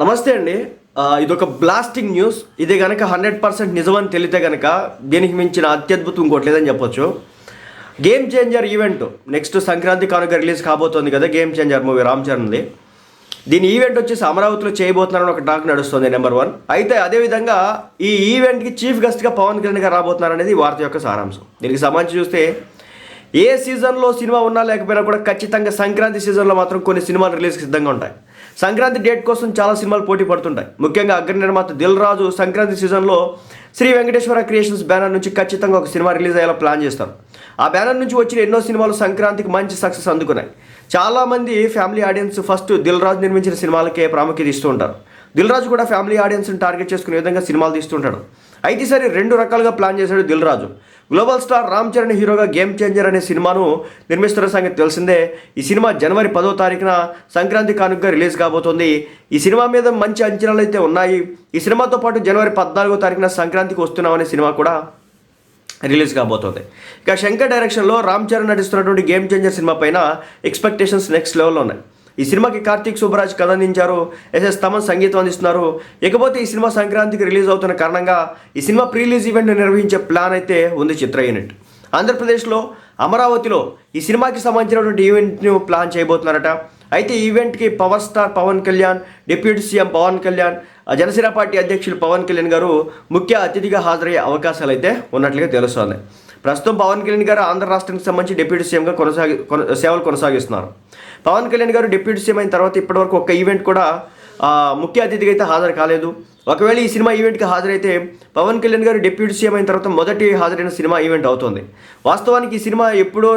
నమస్తే అండి. ఇదొక బ్లాస్టింగ్ న్యూస్ ఇది కనుక హండ్రెడ్ పర్సెంట్ నిజమని తెలితే కనుక దీనికి మించిన అత్యద్భుతం ఇంకోటి లేదని చెప్పొచ్చు. Game changer event next Sankranti కానుక రిలీజ్ కాబోతోంది కదా గేమ్ చేంజర్ మూవీ రామ్ చరణ్ది దీని ఈవెంట్ వచ్చేసి అమరావతిలో చేయబోతున్నారని ఒక టాక్ నడుస్తుంది నెంబర్ వన్ అయితే అదేవిధంగా ఈ ఈవెంట్కి చీఫ్ గెస్ట్గా పవన్ కళ్యాణ్ గారు రాబోతున్నారనేది వార్త యొక్క సారాంశం. దీనికి సంబంధించి చూస్తే ఏ సీజన్లో సినిమా ఉన్నా లేకపోయినా కూడా ఖచ్చితంగా సంక్రాంతి సీజన్లో మాత్రం కొన్ని సినిమాలు రిలీజ్కి సిద్ధంగా ఉంటాయి. సంక్రాంతి డేట్ కోసం చాలా సినిమాలు పోటీ పడుతుంటాయి. ముఖ్యంగా అగ్ర నిర్మాత దిల్ రాజు సంక్రాంతి సీజన్లో శ్రీ వెంకటేశ్వర క్రియేషన్స్ బ్యానర్ నుంచి ఖచ్చితంగా ఒక సినిమా రిలీజ్ అయ్యేలా ప్లాన్ చేస్తారు ఆ బ్యానర్ నుంచి వచ్చిన ఎన్నో సినిమాలు సంక్రాంతికి మంచి సక్సెస్ అందుకున్నాయి. చాలామంది family audience first Dil Raju నిర్మించిన సినిమాలకే ప్రాముఖ్యత ఇస్తూ ఉంటారు. దిల్ రాజు కూడా ఫ్యామిలీ ఆడియన్స్ని టార్గెట్ చేసుకునే విధంగా సినిమాలు తీస్తుంటాడు అయితే సరే రెండు రకాలుగా ప్లాన్ చేశాడు దిల్ రాజు. గ్లోబల్ స్టార్ రామ్ చరణ్ హీరోగా గేమ్ చేంజర్ అనే సినిమాను నిర్మిస్తున్న సంగతి తెలిసిందే. ఈ సినిమా జనవరి పదో తారీఖున సంక్రాంతి కానుకగా రిలీజ్ కాబోతోంది. ఈ సినిమా మీద మంచి అంచనాలు అయితే ఉన్నాయి. ఈ సినిమాతో పాటు జనవరి పద్నాలుగో తారీఖున సంక్రాంతి సంక్రాంతికి వస్తున్నామనే సినిమా కూడా రిలీజ్ కాబోతోంది. ఇక శంకర్ డైరెక్షన్లో రామ్ చరణ్ నటిస్తున్నటువంటి గేమ్ చేంజర్ సినిమా పైన ఎక్స్పెక్టేషన్స్ నెక్స్ట్ లెవెల్లో ఉన్నాయి. ఈ సినిమాకి కార్తీక్ సుబ్బరాజ్ కథ అందించారు ఎస్ఎస్ తమన్ సంగీతం అందిస్తున్నారు. ఇకపోతే ఈ సినిమా సంక్రాంతికి రిలీజ్ అవుతున్న కారణంగా ఈ సినిమా ప్రీ రిలీజ్ ఈవెంట్ నిర్వహించే ప్లాన్ అయితే ఉంది చిత్ర యూనిట్. ఆంధ్రప్రదేశ్లో అమరావతిలో ఈ సినిమాకి సంబంధించినటువంటి ఈవెంట్ను ప్లాన్ చేయబోతున్నారట. అయితే ఈవెంట్కి power star Pawan Kalyan deputy CM Pawan Kalyan Janasena party అధ్యక్షులు పవన్ కళ్యాణ్ గారు ముఖ్య అతిథిగా హాజరయ్యే అవకాశాలు అయితే ఉన్నట్లుగా తెలుస్తోంది. ప్రస్తుతం పవన్ కళ్యాణ్ గారు ఆంధ్ర రాష్ట్రానికి సంబంధించి డిప్యూటీ సీఎంగా కొనసాగి కొన- సేవలు కొనసాగిస్తున్నారు. పవన్ కళ్యాణ్ గారు డిప్యూటీ సీఎం అయిన తర్వాత ఇప్పటివరకు ఒక్క ఈవెంట్ కూడా ముఖ్య అతిథిగా అయితే హాజరు కాలేదు. ఒకవేళ ఈ సినిమా ఈవెంట్కి హాజరైతే పవన్ కళ్యాణ్ గారు డిప్యూటీ సీఎం అయిన తర్వాత మొదటి హాజరైన సినిమా ఈవెంట్ అవుతుంది. వాస్తవానికి ఈ సినిమా ఎప్పుడో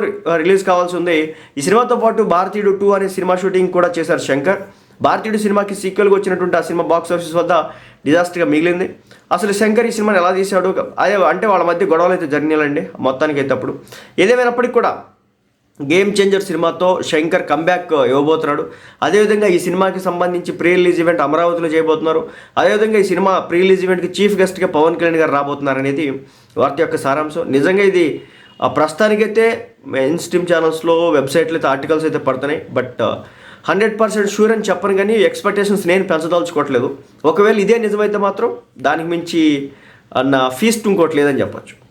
రిలీజ్ కావాల్సి ఉంది. ఈ సినిమాతో పాటు భారతీయుడు టూ అనే సినిమా షూటింగ్ కూడా చేశారు శంకర్. భారతీయుడు సినిమాకి సీక్వెల్గా వచ్చినటువంటి ఆ సినిమా బాక్స్ ఆఫీస్ వద్ద డిజాస్టర్గా మిగిలింది. అసలు శంకర్ ఈ సినిమాని ఎలా తీశాడు? అదే అంటే వాళ్ళ మధ్య గొడవలు అయితే జరిగినాయండి మొత్తానికి అయితే అప్పుడు. ఏదేమైనప్పటికీ కూడా గేమ్ చేంజర్ సినిమాతో శంకర్ కంబ్యాక్ ఇవ్వబోతున్నాడు. అదేవిధంగా ఈ సినిమాకి సంబంధించి ప్రీ రిలీజ్ ఈవెంట్ అమరావతిలో చేయబోతున్నారు. అదేవిధంగా ఈ సినిమా ప్రీ రిలీజ్ ఈవెంట్కి చీఫ్ గెస్ట్గా పవన్ కళ్యాణ్ గారు రాబోతున్నారు అనేది వార్త యొక్క సారాంశం. నిజంగా ఇది ఆ, ప్రస్తుతానికైతే మెయిన్ స్ట్రీమ్ ఛానల్స్లో వెబ్సైట్లు అయితే ఆర్టికల్స్ అయితే పడుతున్నాయి. బట్ హండ్రెడ్ పర్సెంట్ షూర్ అని చెప్పను కానీ ఎక్స్పెక్టేషన్స్ నేను పెంచదలుచుకోవట్లేదు. ఒకవేళ ఇదే నిజమైతే మాత్రం దానికి మించి అన్న ఫీస్ట్ ఇంకోటి లేదని చెప్పొచ్చు.